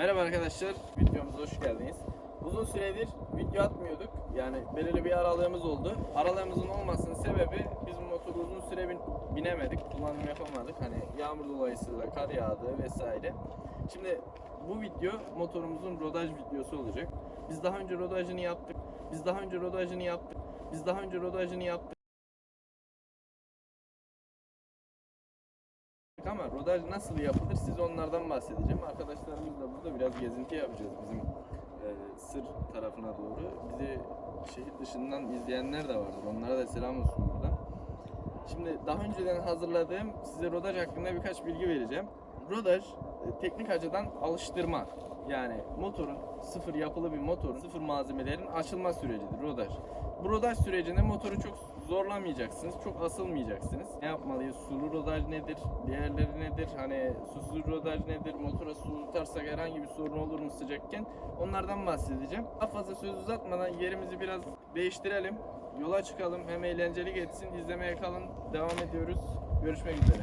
Merhaba arkadaşlar, videomuza hoş geldiniz. Uzun süredir video atmıyorduk. Yani belirli bir aralığımız oldu. Aralığımızın olmasının sebebi biz motoru uzun süre bin- binemedik, kullanım yapamadık. Hani yağmur dolayısıyla kar yağdı vesaire. Şimdi bu video motorumuzun rodaj videosu olacak. Biz daha önce rodajını yaptık. Biz daha önce rodajını yaptık. Biz daha önce rodajını yaptık. Rodaj nasıl yapılır size onlardan bahsedeceğim. Arkadaşlarımızla burada biraz gezinti yapacağız bizim e, sır tarafına doğru. Bizi şehir dışından izleyenler de vardır. Onlara da selam olsun buradan. Şimdi daha önceden hazırladığım size rodaj hakkında birkaç bilgi vereceğim. Rodaj e, teknik açıdan alıştırma. Yani motorun sıfır yapılı bir motorun sıfır malzemelerin açılma sürecidir rodaj. Bu rodaj sürecinde motoru çok zorlamayacaksınız, çok asılmayacaksınız. Ne yapmalıyız? Sulu rodaj nedir? Diğerleri nedir? Hani susuz rodaj nedir? Motora su tutarsak herhangi bir sorun olur mu sıcakken? Onlardan bahsedeceğim. Daha fazla söz uzatmadan yerimizi biraz değiştirelim. Yola çıkalım. Hem eğlenceli geçsin. İzlemeye kalın. Devam ediyoruz. Görüşmek üzere.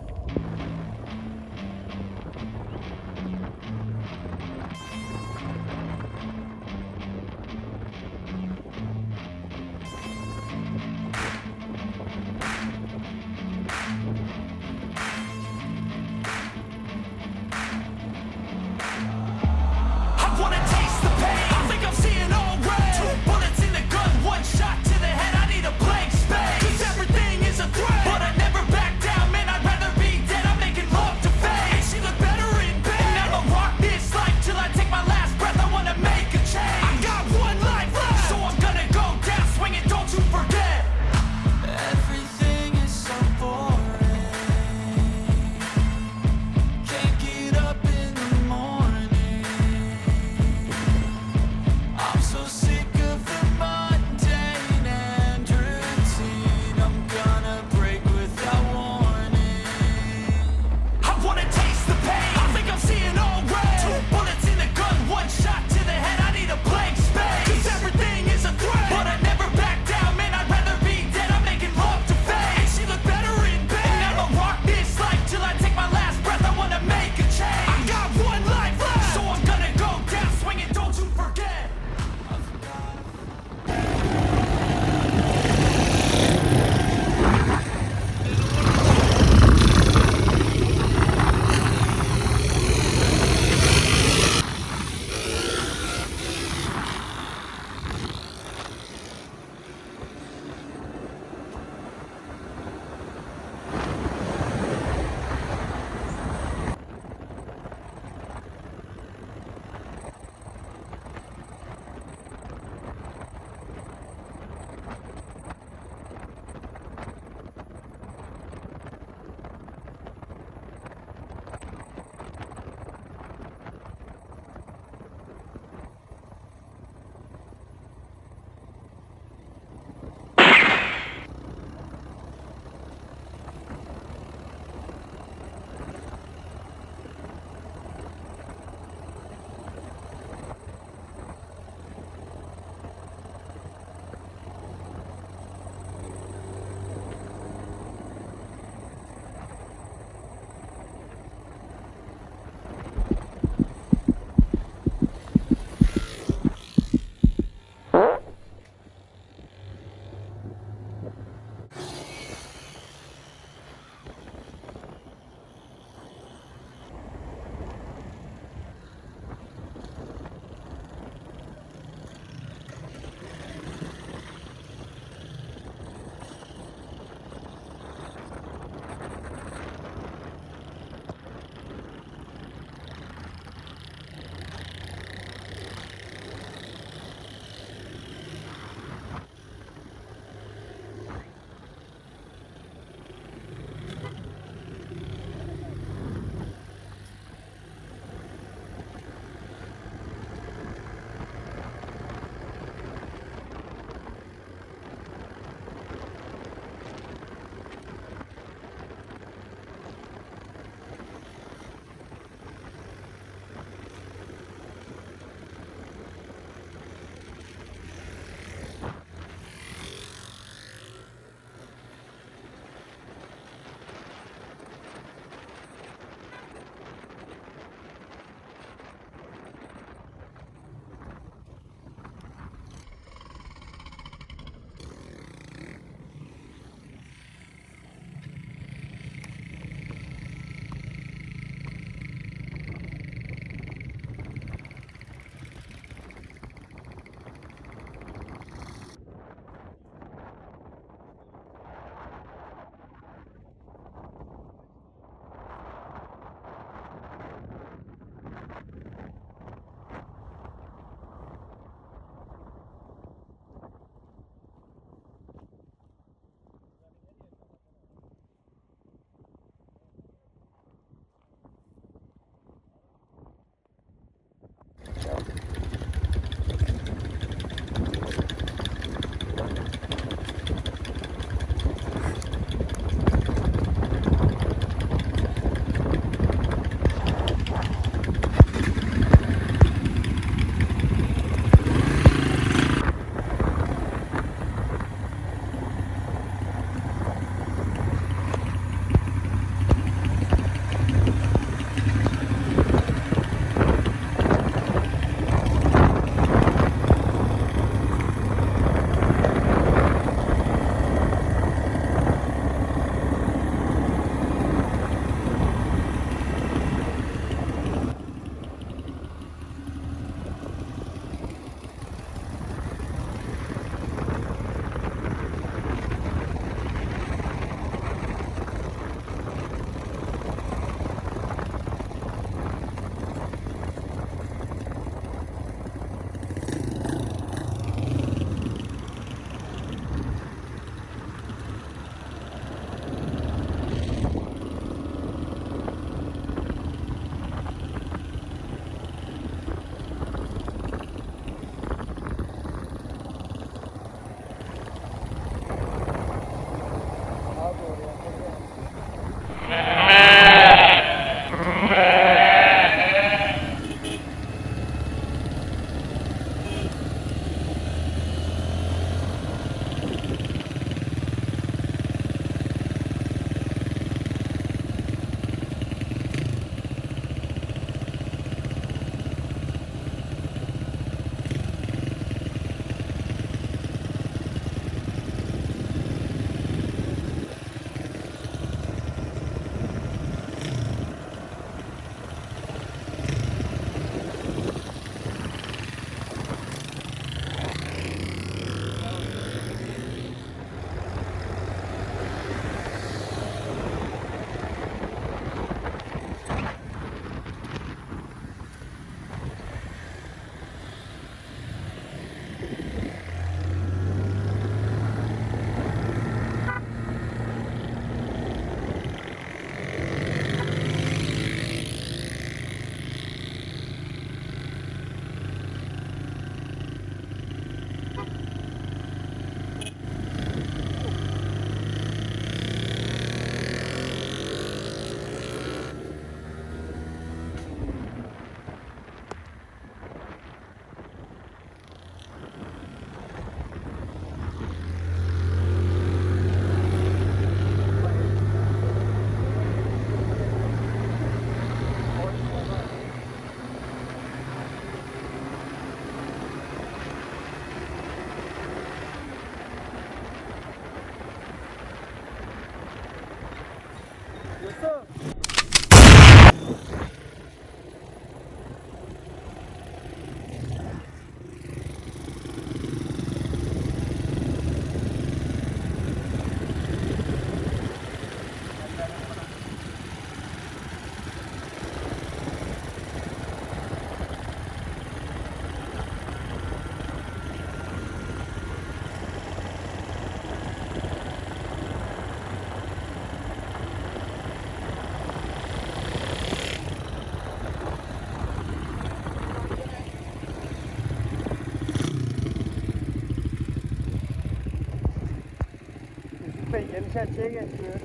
Geniş açıya geçmiyor.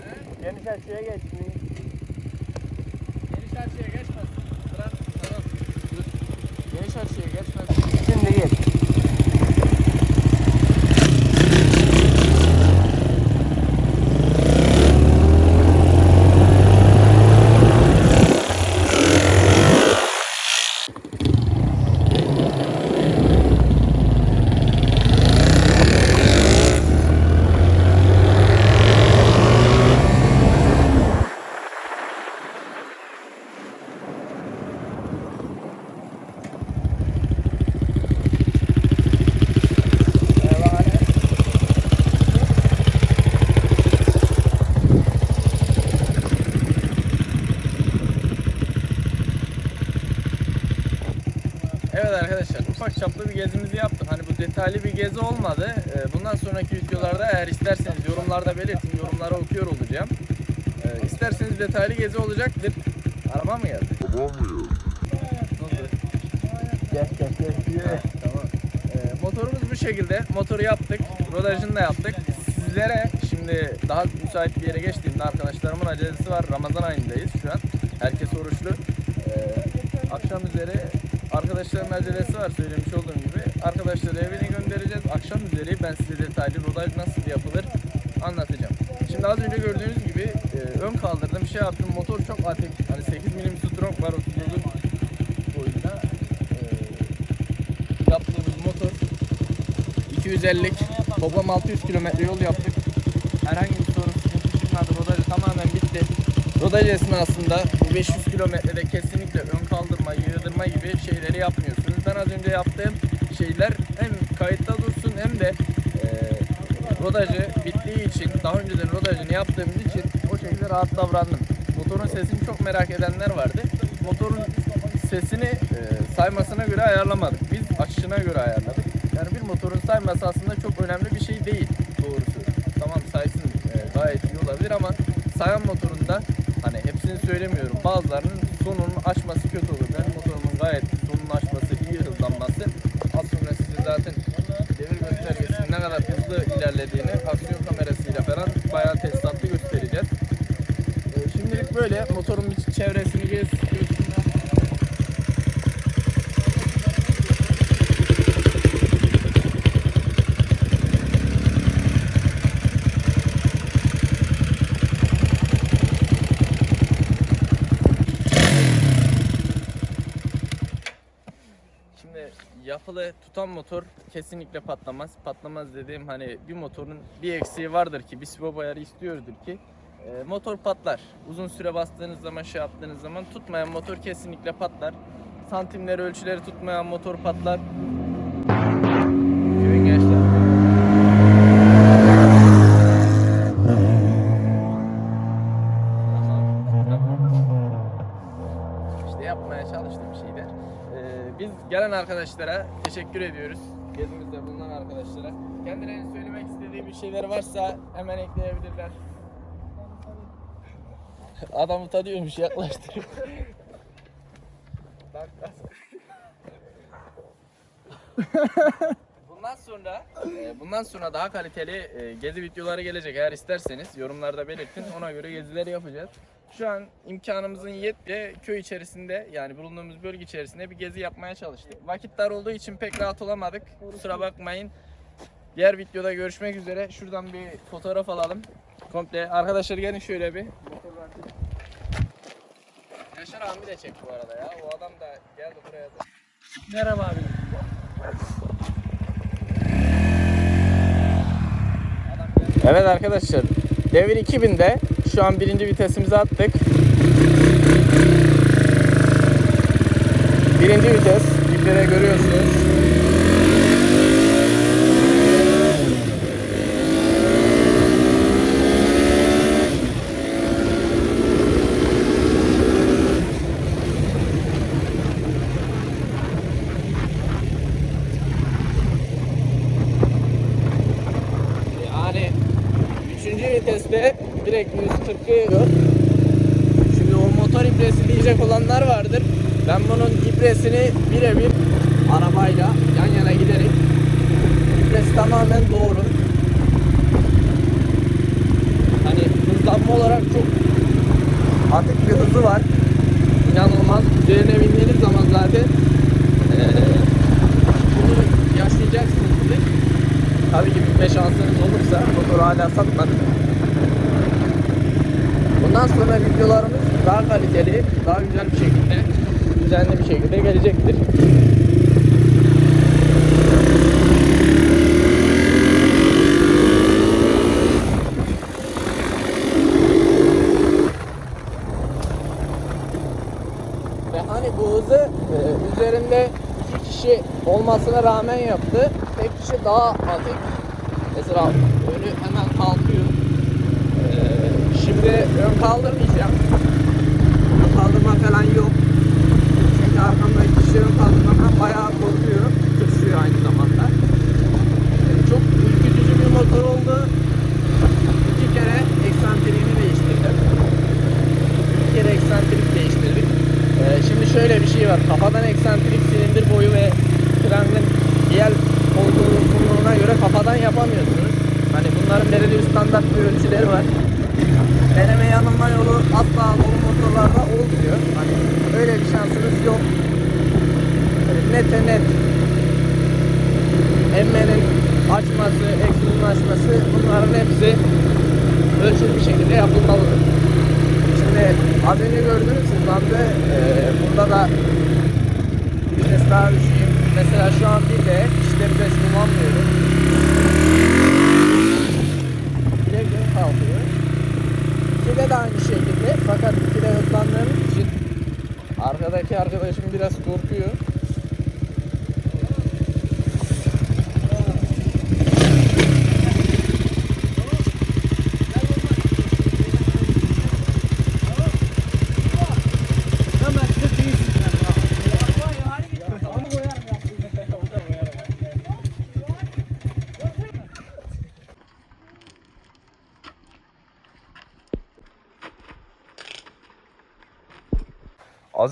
Geniş açıya geçmiyor. Geniş açıya geçmez. Bırak. Dur. Geniş açıya geçmez. Şimdi geç. Evet arkadaşlar ufak çaplı bir gezimizi yaptık. Hani bu detaylı bir gezi olmadı. Ee, Bundan sonraki videolarda eğer isterseniz yorumlarda belirtin. Yorumlara okuyor olacağım. Ee, İsterseniz detaylı gezi olacaktır. Araba mı geldi? Araba mı geldi? Gel gel gel. Tamam. Ee, motorumuz bu şekilde. Motoru yaptık. Rodajını da yaptık. Sizlere şimdi daha müsait bir yere geçtiğimde arkadaşlarımın acelesi var. Ramazan ayındayız şu an. Herkes oruçlu. Ee, akşam üzeri arkadaşlarımın acelesi var söylemiş olduğum gibi. Arkadaşları evine göndereceğiz. Akşam üzeri ben size detaylı rodaj nasıl yapılır anlatacağım. Şimdi az önce gördüğünüz gibi e, ön kaldırdım şey yaptım. Motor çok atik. Hani 8 milim strong var 39 boyunda. Ee, yaptığımız motor 250'lik toplam 600 kilometre yol yaptık. Herhangi bir sorun sıkıntı çıkmadı. Rodajı tamamen bitti. Rodaj esnasında bu 500 kilometrede kesinlikle ön kaldırma, yığdırma gibi şeyleri yapmıyorsunuz. Ben az önce yaptığım şeyler hem kayıtta dursun hem de e, rodajı bittiği için, daha önceden rodajını yaptığımız için o şekilde rahat davrandım. Motorun sesini çok merak edenler vardı. Motorun sesini e, saymasına göre ayarlamadık. Biz açışına göre ayarladık. Yani bir motorun sayması aslında çok önemli bir şey değil doğrusu. Tamam saysın e, gayet iyi olabilir ama sayan motorunda hani hepsini söylemiyorum. Bazılarının sonunun açması kötü olur. Motorumun gayet sonunun açması, iyi hızlanması. Az sonra size zaten devir göstergesinin ne kadar hızlı ilerlediğini aksiyon kamerasıyla falan bayağı tesisatlı göstereceğiz. E, şimdilik böyle motorun çevresini gez, göstereyim. Şimdi yapılı tutan motor kesinlikle patlamaz. Patlamaz dediğim hani bir motorun bir eksiği vardır ki bir sibob ayarı istiyordur ki e, motor patlar. Uzun süre bastığınız zaman şey yaptığınız zaman tutmayan motor kesinlikle patlar. Santimleri ölçüleri tutmayan motor patlar. Arkadaşlara teşekkür ediyoruz. Gezimizde bulunan arkadaşlara. Kendilerinin söylemek istediği bir şeyler varsa hemen ekleyebilirler. Adam utanıyormuş bak. Bundan sonra e, bundan sonra daha kaliteli e, gezi videoları gelecek eğer isterseniz yorumlarda belirtin ona göre gezileri yapacağız. Şu an imkanımızın yettiği köy içerisinde yani bulunduğumuz bölge içerisinde bir gezi yapmaya çalıştık. Vakit dar olduğu için pek rahat olamadık. Kusura bakmayın. Diğer videoda görüşmek üzere. Şuradan bir fotoğraf alalım. Komple arkadaşlar gelin şöyle bir. Yaşar abi de çek bu arada ya. O adam da geldi buraya da. Merhaba abi. Evet arkadaşlar. Devir 2000'de şu an birinci vitesimizi attık. Birinci vites. Yüklere görüyorsunuz. Yani üçüncü viteste direkt 140'ı yok. Şimdi o motor ibresi diyecek olanlar vardır. Ben bunun ibresini birebir arabayla yan yana giderek ibresi tamamen doğru. hızlanma olarak çok atık bir hızı var. İnanılmaz. Üzerine bindiğiniz zaman zaten eee, bunu yaşayacaksınız siz. Tabii ki binme şansınız olursa motoru hala satmadık. Bundan sonra videolarımız daha kaliteli, daha güzel bir şekilde, düzenli bir şekilde gelecektir. Ve hani bu hızı e, üzerinde iki kişi olmasına rağmen yaptı. Kişi daha atık. Mesela önü hemen kalkıyor. E, şimdi ön kaldırmayacağım. Ön kaldırma falan yok. Çünkü arkamdaki kişi ön kaldırmaktan bayağı korkuyor. Tırsıyor aynı zamanda. E, çok ürkütücü bir motor oldu. İki kere eksantriğini değiştirdim. Bir kere eksantrik değiştirdik. Ee, şimdi şöyle bir şey var. Kafadan eksantrik silindir boyu ve trenin diğer olduğu uzunluğuna göre kafadan yapamıyorsunuz. Hani bunların belirli bir standart bir ölçüleri var. Deneme yanılma yolu asla dolu motorlarda olmuyor. Hani öyle bir şansınız yok. Hani nete net emmenin açması, egzozun açması bunların hepsi ölçülü bir şekilde yapılmalıdır. Şimdi az önce gördünüz siz ben de eee, burada da vites daha düşeyim. Mesela şu an bir de işte vites kullanmıyorum. Direkt ön kalkıyor. İkide de aynı şekilde fakat ikide hızlandığım için arkadaki arkadaşım biraz korkuyor.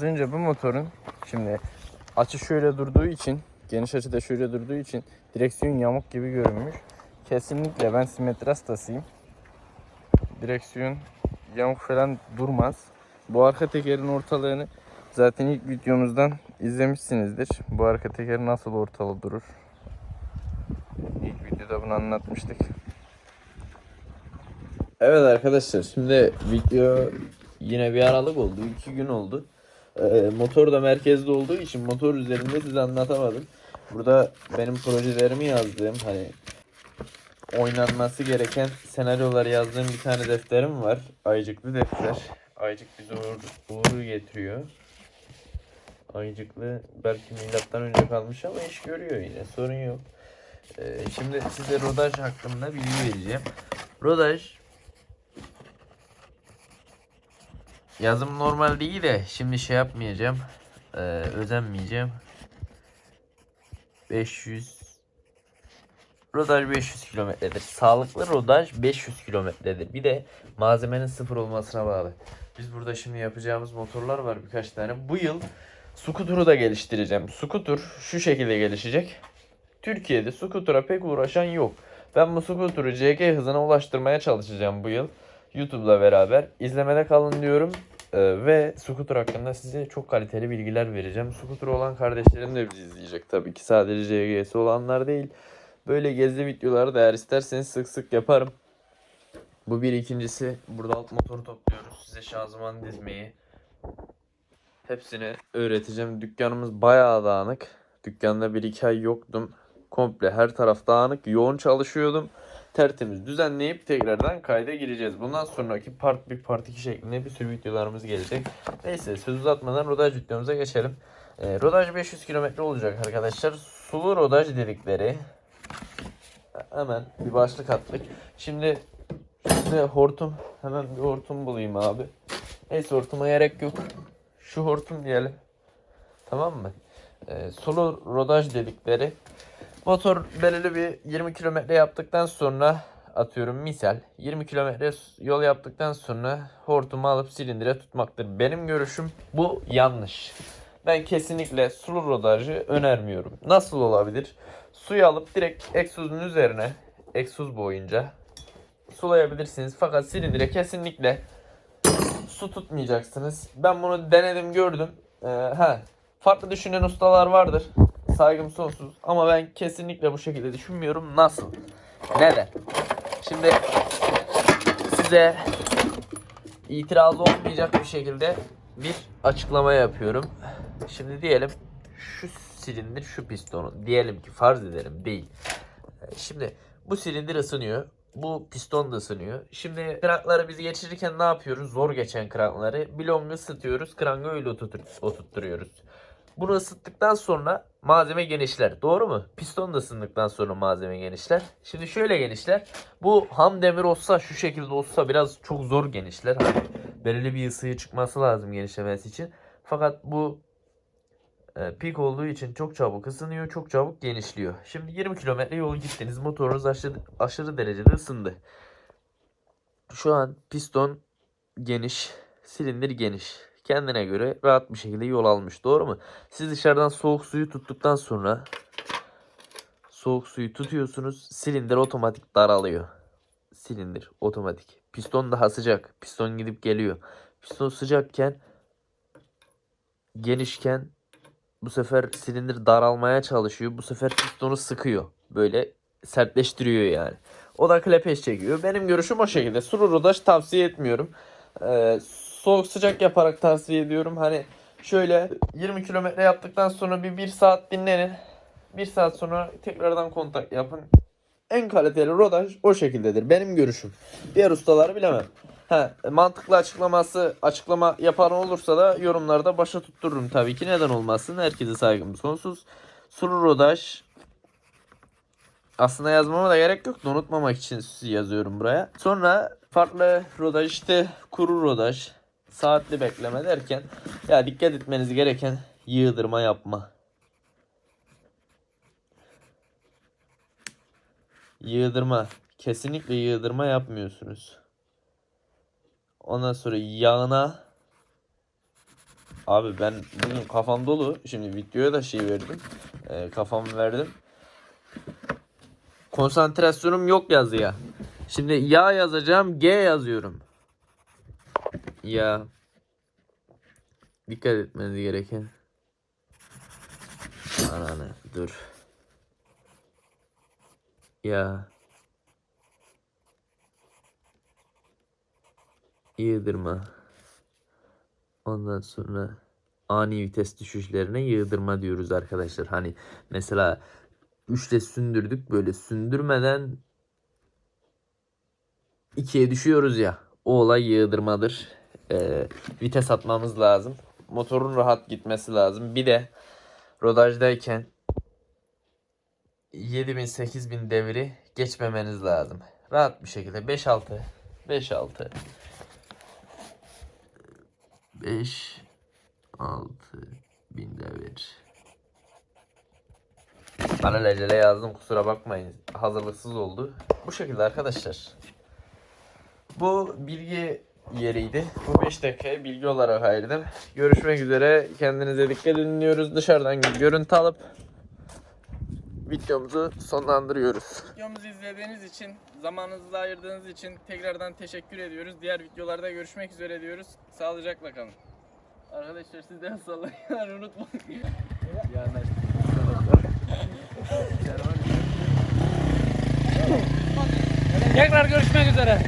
Az önce bu motorun şimdi açı şöyle durduğu için geniş açıda şöyle durduğu için direksiyon yamuk gibi görünmüş. Kesinlikle ben simetri hastasıyım. Direksiyon yamuk falan durmaz. Bu arka tekerin ortalığını zaten ilk videomuzdan izlemişsinizdir. Bu arka teker nasıl ortalı durur. İlk videoda bunu anlatmıştık. Evet arkadaşlar şimdi video yine bir aralık oldu. iki gün oldu. Ee, motor da merkezde olduğu için motor üzerinde size anlatamadım. Burada benim projelerimi yazdığım hani oynanması gereken senaryoları yazdığım bir tane defterim var. Aycıklı defter. Aycık bize uğur, uğuru getiriyor. Aycıklı belki milattan önce kalmış ama iş görüyor yine sorun yok. Ee, şimdi size rodaj hakkında bilgi vereceğim. Rodaj Yazım normal değil de şimdi şey yapmayacağım. Ee, özenmeyeceğim. 500 Rodaj 500 kilometredir. Sağlıklı rodaj 500 kilometredir. Bir de malzemenin sıfır olmasına bağlı. Biz burada şimdi yapacağımız motorlar var birkaç tane. Bu yıl Scooter'u da geliştireceğim. Scooter şu şekilde gelişecek. Türkiye'de Scooter'a pek uğraşan yok. Ben bu Scooter'u CG hızına ulaştırmaya çalışacağım bu yıl. YouTube'la beraber. izlemede kalın diyorum. Ee, ve Scooter hakkında size çok kaliteli bilgiler vereceğim. Scooter olan kardeşlerim de bizi izleyecek tabii ki. Sadece CG'si olanlar değil. Böyle gezi videoları da eğer isterseniz sık sık yaparım. Bu bir ikincisi. Burada alt motoru topluyoruz. Size şanzıman dizmeyi. Hepsini öğreteceğim. Dükkanımız bayağı dağınık. Dükkanda bir iki ay yoktum. Komple her taraf dağınık. Yoğun çalışıyordum tertemiz düzenleyip tekrardan kayda gireceğiz. Bundan sonraki part 1 part 2 şeklinde bir sürü videolarımız gelecek. Neyse söz uzatmadan rodaj videomuza geçelim. Ee, rodaj 500 km olacak arkadaşlar. Sulu rodaj dedikleri hemen bir başlık attık. Şimdi size hortum hemen bir hortum bulayım abi. Neyse hortuma gerek yok. Şu hortum diyelim. Tamam mı? Ee, sulu rodaj dedikleri Motor belirli bir 20 kilometre yaptıktan sonra atıyorum misal 20 kilometre yol yaptıktan sonra hortumu alıp silindire tutmaktır. Benim görüşüm bu yanlış. Ben kesinlikle sulu rodajı önermiyorum. Nasıl olabilir? Suyu alıp direkt egzozun üzerine egzoz boyunca sulayabilirsiniz. Fakat silindire kesinlikle su tutmayacaksınız. Ben bunu denedim gördüm. Ee, he, farklı düşünen ustalar vardır. Saygım sonsuz. Ama ben kesinlikle bu şekilde düşünmüyorum. Nasıl? Neden? Şimdi size itiraz olmayacak bir şekilde bir açıklama yapıyorum. Şimdi diyelim şu silindir şu pistonun. Diyelim ki farz edelim değil. Şimdi bu silindir ısınıyor. Bu piston da ısınıyor. Şimdi krankları biz geçirirken ne yapıyoruz? Zor geçen krankları bilongu ısıtıyoruz. Krankı öyle oturtturuyoruz. Bunu ısıttıktan sonra malzeme genişler. Doğru mu? Piston da ısındıktan sonra malzeme genişler. Şimdi şöyle genişler. Bu ham demir olsa şu şekilde olsa biraz çok zor genişler. Hani belirli bir ısıya çıkması lazım genişlemesi için. Fakat bu e, pik olduğu için çok çabuk ısınıyor, çok çabuk genişliyor. Şimdi 20 kilometre yol gittiniz, motorunuz aşırı, aşırı derecede ısındı. Şu an piston geniş, silindir geniş. Kendine göre rahat bir şekilde yol almış, doğru mu? Siz dışarıdan soğuk suyu tuttuktan sonra soğuk suyu tutuyorsunuz, silindir otomatik daralıyor. Silindir otomatik. Piston daha sıcak. Piston gidip geliyor. Piston sıcakken genişken bu sefer silindir daralmaya çalışıyor. Bu sefer pistonu sıkıyor. Böyle sertleştiriyor yani. O da klepeş çekiyor. Benim görüşüm o şekilde. Suru rodaş tavsiye etmiyorum. Ee, soğuk sıcak yaparak tavsiye ediyorum. Hani şöyle 20 kilometre yaptıktan sonra bir 1 saat dinlenin. 1 saat sonra tekrardan kontak yapın. En kaliteli rodaj o şekildedir. Benim görüşüm. Diğer ustaları bilemem. Ha, mantıklı açıklaması açıklama yapan olursa da yorumlarda başa tuttururum tabii ki. Neden olmasın? Herkese saygım sonsuz. Suru rodaj aslında yazmama da gerek yok. Unutmamak için yazıyorum buraya. Sonra farklı rodaj işte kuru rodaj, saatli bekleme derken ya dikkat etmeniz gereken yığdırma yapma. Yığdırma. Kesinlikle yığdırma yapmıyorsunuz. Ondan sonra yağına Abi ben bugün kafam dolu. Şimdi videoya da şey verdim. Ee, kafamı verdim. Konsantrasyonum yok yazıya. Şimdi yağ yazacağım. G yazıyorum. Ya. Dikkat etmeniz gereken. Ananı dur. Ya. Yığdırma. Ondan sonra ani vites düşüşlerine yığdırma diyoruz arkadaşlar. Hani mesela 3'te sündürdük böyle sündürmeden 2'ye düşüyoruz ya. O olay yığdırmadır. Ee, vites atmamız lazım. Motorun rahat gitmesi lazım. Bir de rodajdayken 7000 8000 devri geçmemeniz lazım. Rahat bir şekilde 5-6 5-6 5 6 bin devir. Alelacele yazdım kusura bakmayın. Hazırlıksız oldu. Bu şekilde arkadaşlar. Bu bilgi yeriydi. Bu 5 dakikayı bilgi olarak ayırdım. Görüşmek üzere. Kendinize dikkat edin diyoruz. Dışarıdan görüntü alıp videomuzu sonlandırıyoruz. Videomuzu izlediğiniz için, zamanınızı ayırdığınız için tekrardan teşekkür ediyoruz. Diğer videolarda görüşmek üzere diyoruz. Sağlıcakla kalın. Arkadaşlar siz de sallayın unutmayın. Tekrar görüşmek üzere.